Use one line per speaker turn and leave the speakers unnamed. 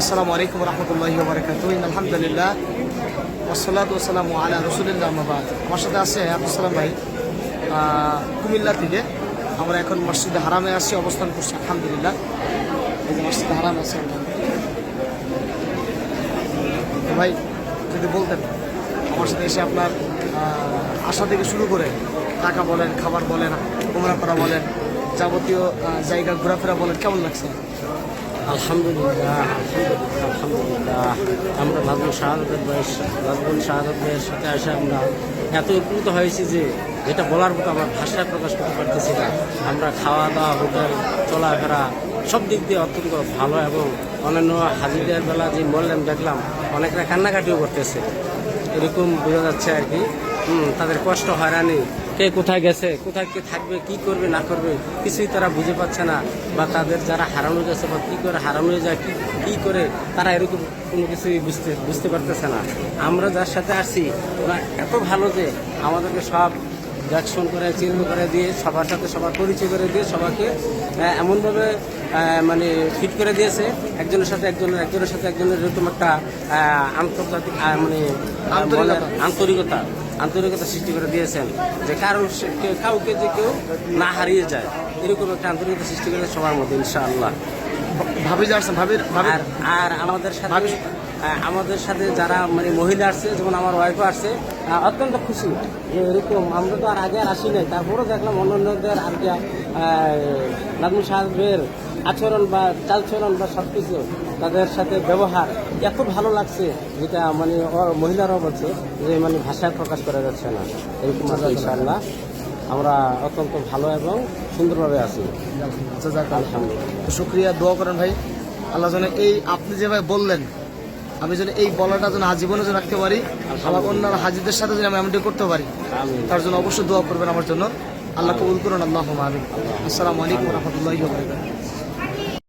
আসসালামু আলাইকুম রহমতুল্লাহি বারকাত আলহামদুলিল্লাহ ওসলাত ওসালামু আলা রসুলিল্লাহ মাবাদ আমার সাথে আছে আব্দুল সালাম ভাই। কুমিল্লা থেকে। আমরা এখন মসজিদে হারামে আছি, অবস্থান করছি, আলহামদুলিল্লাহ। মসজিদে হারামে আছি। ভাই, যদি বলতেন, আমার সাথে এসে আপনার আসা থেকে শুরু করে টাকা বলেন, খাবার বলেন উমরা করা বলেন, যাবতীয় জায়গা ঘোরাফেরা বলেন, কেমন লাগছে?
আলহামদুলিল্লাহ আলহামদুলিল্লাহ আলহামদুলিল্লাহ। আমরা নাজমুল শাহাদের বয়স নাজমুল শাহাদের সাথে এসে আমরা। এত উপকৃত হয়েছি যে যেটা বলার মতো আমার ভাষায় প্রকাশ করতে পারতেছি না। আমরা খাওয়া দাওয়া হোটেল, চলাফেরা, সব দিক দিয়ে অত্যন্ত ভালো এবং অন্যান্য হাজিদের বেলা যে বললেন দেখলাম অনেকরা কান্নাকাটিও করতেছে। এরকম বোঝা যাচ্ছে আর কি। তাদের কষ্ট হয়রানি। কে কোথায় গেছে কোথায় কে থাকবে কি করবে না করবে কিছুই তারা বুঝে পাচ্ছে না। বা তাদের যারা হারানো গেছে বা কী করে হারানো যায় কি কী করে তারা এরকম কোনো কিছুই বুঝতে বুঝতে পারতেছে না। আমরা যার সাথে আসছি ওরা এত ভালো যে আমাদেরকে সব দেখশন করে চিহ্ন করে দিয়ে সবার সাথে সবার পরিচয় করে দিয়ে সবাইকে এমনভাবে মানে ফিট করে দিয়েছে। একজনের সাথে একজনের একজনের সাথে একজনের এরকম একটা আন্তর্জাতিক মানে
আন্তরিকতা।
আন্তরিকতা সৃষ্টি করে দিয়েছেন যে কারণ কেউ- কাউকে যে কেউ না হারিয়ে যায় এরকম একটা আন্তরিকতা সৃষ্টি করে সবার মধ্যে ইনশাআল্লাহ।
ভাবি আসছেন ভাবি
আর আর আমাদের সাথে আমাদের সাথে যারা মানে মহিলা আসছে যেমন আমার ওয়াইফও আসছে অত্যন্ত খুশি যে এরকম। আমরা তো আর আগে আর আসি নাই। তারপরেও দেখলাম অন্যান্যদের আর কি নাজমুল সাহেবের আচরণ বা চালচরণ বা সব কিছু তাদের সাথে ব্যবহার এত ভালো লাগছে যেটা মানে মহিলারাও বলছে যে মানে ভাষায় প্রকাশ করা যাচ্ছে না। এরকম আছে ইনশাআল্লাহ। আমরা অত্যন্ত ভালো এবং সুন্দরভাবে আছি।
শুক্রিয়া দোয়া করেন ভাই। আল্লাহ যেন এই আপনি যেভাবে বললেন আমি যেন এই বলাটা যেন আজীবনে যেন রাখতে পারি আমার অন্যান্য হাজিদের সাথে যেন আমি এমনটি করতে পারি তার জন্য অবশ্যই দোয়া করবেন আমার জন্য। আল্লাহ কবুল করুন আল্লাহ আমিন। আসসালামু আলাইকুম রহমতুল্লাহ